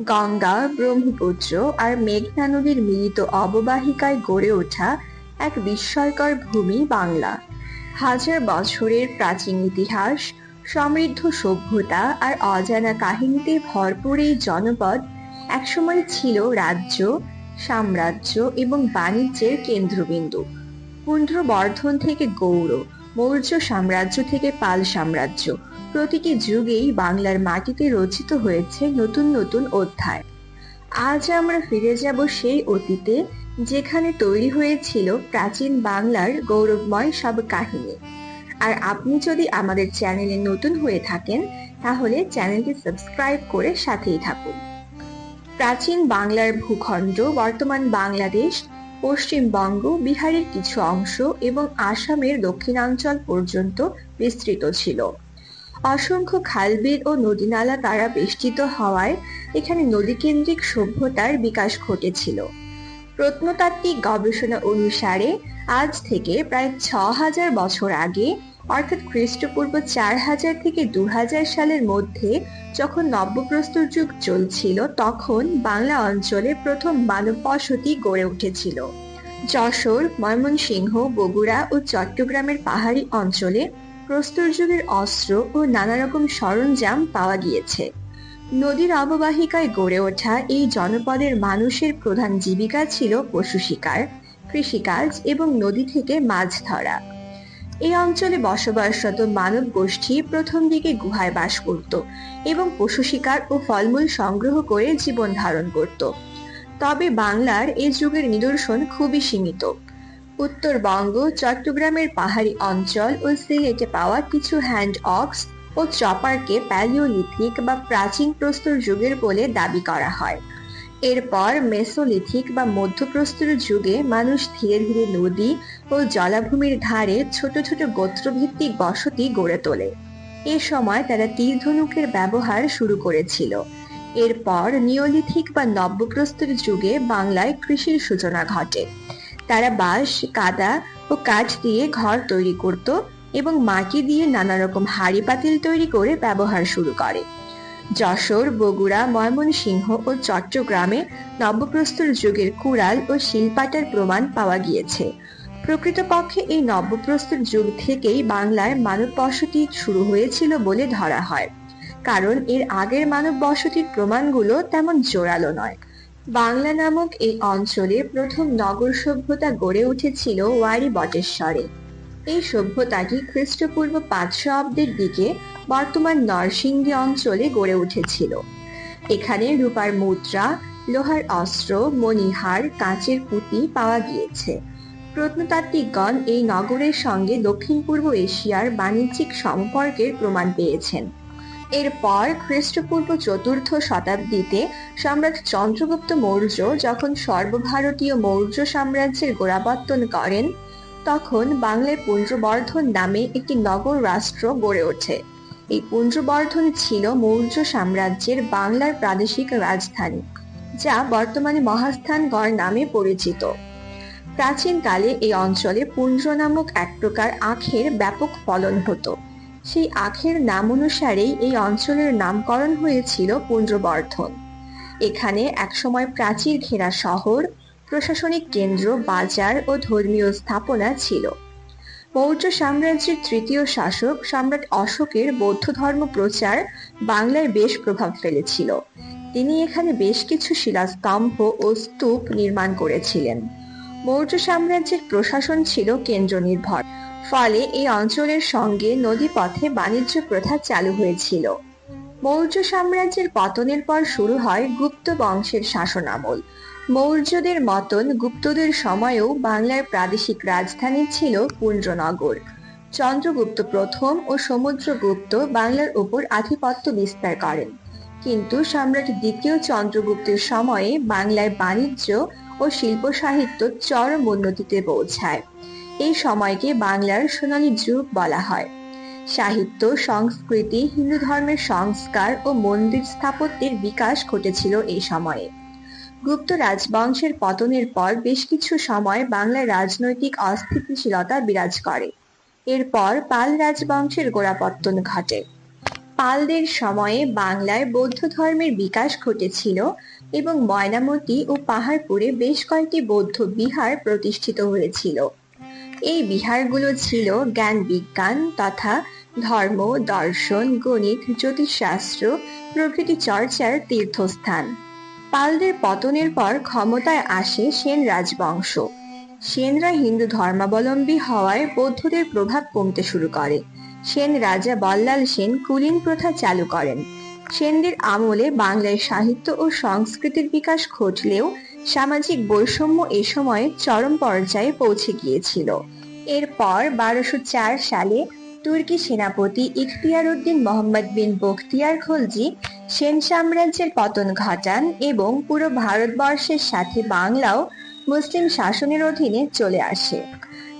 গঙ্গা, ব্রহ্মপুত্র আর মেঘনা নদীর মিলিত অববাহিকায় গড়ে ওঠা এক বিস্ময়কর ভূমি বাংলা। হাজার বছরের প্রাচীন ইতিহাস, সমৃদ্ধ সভ্যতা আর অজানা কাহিনীতে ভরপুর এই জনপদ একসময় ছিল রাজ্য, সাম্রাজ্য এবং বাণিজ্যের কেন্দ্রবিন্দু। পুন্ড্রবর্ধন থেকে গৌড়, মৌর্য সাম্রাজ্য থেকে পাল সাম্রাজ্য। প্রতিটি যুগেই বাংলার মাটিতে রচিত হয়েছে নতুন নতুন অধ্যায়। আজ আমরা ফিরে যাব সেই অতীতে, যেখানে তৈরি হয়েছিল প্রাচীন বাংলার গৌরবময় সব কাহিনী। আর আপনি যদি আমাদের চ্যানেলে নতুন হয়ে থাকেন, তাহলে চ্যানেলটি সাবস্ক্রাইব করে সাথেই থাকুন। প্রাচীন বাংলার ভূখণ্ড, বর্তমান বাংলাদেশ, পশ্চিমবঙ্গ, বিহারের কিছু অংশ এবং আসামের দক্ষিণাঞ্চল পর্যন্ত বিস্তৃত ছিল। অসংখ্য খালবিল ও নদীনালা দ্বারা বেষ্টিত হওয়ায় এখানে নদীকেন্দ্রিক সভ্যতার বিকাশ ঘটেছিল। প্রত্নতাত্ত্বিক গবেষণা অনুসারে আজ থেকে প্রায় ছ হাজার বছর আগে, অর্থাৎ খ্রিস্টপূর্ব চার হাজার থেকে দু হাজার সালের মধ্যে যখন নব্যপ্রস্তর যুগ চলছিল, তখন বাংলা অঞ্চলে প্রথম মানব বসতি গড়ে উঠেছিল। যশোর, ময়মনসিংহ, বগুড়া ও চট্টগ্রামের পাহাড়ি অঞ্চলে প্রস্তর যুগের অস্ত্র ও নানা রকম সরঞ্জাম পাওয়া গিয়েছে। নদীর অববাহিকায় গড়ে ওঠা এই জনপদের মানুষের প্রধান জীবিকা ছিল পশু শিকার, কৃষিকাজ এবং নদী থেকে মাছ ধরা। এই অঞ্চলে বসবাসরত মানব গোষ্ঠী প্রথম দিকে গুহায় বাস করত এবং পশু শিকার ও ফলমূল সংগ্রহ করে জীবন ধারণ করত। তবে বাংলার এ যুগের নিদর্শন খুবই সীমিত। উত্তরবঙ্গ, চট্টগ্রামের পাহাড়ি অঞ্চল ও সিলেটে পাওয়া কিছু হ্যান্ড অক্স ও চপারকে প্যালিওলিথিক বা প্রাচীন প্রস্তর যুগের বলে দাবি করা হয়। এরপর মেসোলিথিক বা মধ্যপ্রস্তর যুগে মানুষ ধীরে ধীরে নদী ও জলাভূমির ধারে ছোট ছোট গোত্রভিত্তিক বসতি গড়ে তোলে। এ সময় তারা তীর ধনুকের ব্যবহার শুরু করেছিল। এরপর নিওলিথিক বা নব্যপ্রস্তর যুগে বাংলায় কৃষির সূচনা ঘটে। তারা বাঁশ, কাদা ও কাঠ দিয়ে ঘর তৈরি করত এবং মাটি দিয়ে নানা রকম হাড়ি পাতিল তৈরি করে ব্যবহার শুরু করে। যশোর, বগুড়া, ময়মনসিংহ ও চট্টগ্রামে নব্যপ্রস্তর যুগের কুড়াল ও শিলপাটার প্রমাণ পাওয়া গিয়েছে। প্রকৃতপক্ষে এই নব্যপ্রস্তর যুগ থেকেই বাংলায় মানব বসতি শুরু হয়েছিল বলে ধরা হয়। কারণ এর আগের মানব বসতির প্রমাণগুলো তেমন জোরালো নয়। বাংলা নামক এই অঞ্চলে প্রথম নগর সভ্যতা গড়ে উঠেছিল ওয়ারি বটেশ্বরে এই সভ্যতাটি খ্রিস্টপূর্ব পাঁচশো অব্দের দিকে বর্তমান নরসিংদী অঞ্চলে গড়ে উঠেছিল। এখানে রূপার মুদ্রা, লোহার অস্ত্র, মণিহার, কাঁচের পুঁতি পাওয়া গিয়েছে। প্রত্নতাত্ত্বিকগণ এই নগরের সঙ্গে দক্ষিণ পূর্ব এশিয়ার বাণিজ্যিক সম্পর্কের প্রমাণ পেয়েছেন। এরপর খ্রিস্টপূর্ব চতুর্থ শতাব্দীতে সম্রাট চন্দ্রগুপ্ত মৌর্য যখন সর্বভারতীয় মৌর্য সাম্রাজ্যের গোড়াবর্তন করেন, তখন বাংলায় পুঞ্জবর্ধন নামে একটি নগর রাষ্ট্র গড়ে ওঠে। এই পুঞ্জবর্ধন ছিল মৌর্য সাম্রাজ্যের বাংলার প্রাদেশিক রাজধানী, যা বর্তমানে মহাস্থানগড় নামে পরিচিত। প্রাচীনকালে এই অঞ্চলে পুঞ্জ নামক এক প্রকার আখের ব্যাপক ফলন হতো। সেই আখের নাম অনুসারেই এই অঞ্চলের নামকরণ হয়েছিল পুঞ্জবর্ধন এখানে একসময় প্রাচীর ঘেরা শহর, প্রশাসনিক কেন্দ্র, বাজার ও ধর্মীয় স্থাপনা ছিল। মৌর্য সাম্রাজ্যের তৃতীয় শাসক সম্রাট অশোকের বৌদ্ধ ধর্ম প্রচার বাংলায় বেশ প্রভাব ফেলেছিল। তিনি এখানে বেশ কিছু শিলাস্তম্ভ ও স্তূপ নির্মাণ করেছিলেন। মৌর্য সাম্রাজ্যের প্রশাসন ছিল কেন্দ্র নির্ভর ফলে এই অঞ্চলের সঙ্গে নদীপথে বাণিজ্য প্রথা চালু হয়েছিল। মৌর্য সাম্রাজ্যের পতনের পর শুরু হয় গুপ্ত বংশের শাসনামল। মৌর্যদের মতন গুপ্তদের সময়েও বাংলার প্রাদেশিক রাজধানী ছিল পুঞ্জনগর। চন্দ্রগুপ্ত প্রথম ও সমুদ্রগুপ্ত বাংলার উপর আধিপত্য বিস্তার করেন। কিন্তু সম্রাট দ্বিতীয় চন্দ্রগুপ্তের সময়ে বাংলায় বাণিজ্য ও শিল্প সাহিত্য চরম উন্নতিতে পৌঁছায়। এই সময়কে বাংলার সোনালী যুগ বলা হয়। সাহিত্য, সংস্কৃতি, হিন্দু ধর্মের সংস্কার ও মন্দির স্থাপত্যের বিকাশ ঘটেছিল এই সময়ে। গুপ্ত রাজবংশের পতনের পর বেশ কিছু সময় বাংলার রাজনৈতিক অস্থিতিশীলতা বিরাজ করে। এরপর পাল রাজবংশের গোড়াপত্তন ঘটে। পালদের সময়ে বাংলায় বৌদ্ধ ধর্মের বিকাশ ঘটেছিল এবং ময়নামতি ও পাহাড়পুরে বেশ কয়েকটি বৌদ্ধ বিহার প্রতিষ্ঠিত হয়েছিল। এই বিহারগুলো ছিল জ্ঞান বিজ্ঞান তথা ধর্ম, দর্শন, গণিত, জ্যোতিষশাস্ত্র, প্রকৃতি চর্চার তীর্থস্থান। পালদের পতনের পর ক্ষমতায় আসে সেন রাজবংশ। সেনরা হিন্দু ধর্মাবলম্বী হওয়ায় বৌদ্ধদের প্রভাব কমতে শুরু করে। সেন রাজা বল্লাল সেন কুলীন প্রথা চালু করেন। সেনদের আমলে বাংলায় সাহিত্য ও সংস্কৃতির বিকাশ ঘটলেও সামাজিক বৈষম্য এ সময়ে চরম পর্যায়ে পৌঁছে গিয়েছিল। এরপর বারোশো চার সালে তুর্কি সেনাপতি ইখতিয়ার উদ্দিন মোহাম্মদ বিন বখতিয়ার খলজি সেন সাম্রাজ্যের পতন ঘটান এবং পুরো ভারতবর্ষের সাথে বাংলাও মুসলিম শাসনের অধীনে চলে আসে।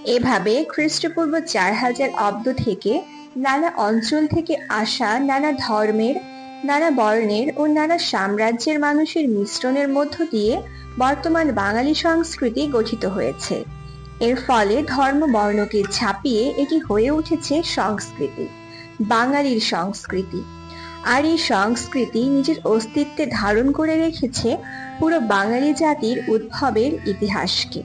এভাবে খ্রিস্টপূর্ব চার হাজার অব্দ থেকে নানা অঞ্চল থেকে আসা নানা ধর্মের নানা বর্ণের ও নানা সাম্রাজ্যের মানুষের মিশ্রণের মধ্য দিয়ে বর্তমান বাঙালি সংস্কৃতি গঠিত হয়েছে। এর ফলে ধর্ম বর্ণকে ছাপিয়ে এটি হয়ে উঠেছে সংস্কৃতি, বাঙালির সংস্কৃতি। আর এই সংস্কৃতি নিজের অস্তিত্বে ধারণ করে রেখেছে পুরো বাঙালি জাতির উদ্ভবের ইতিহাসকে।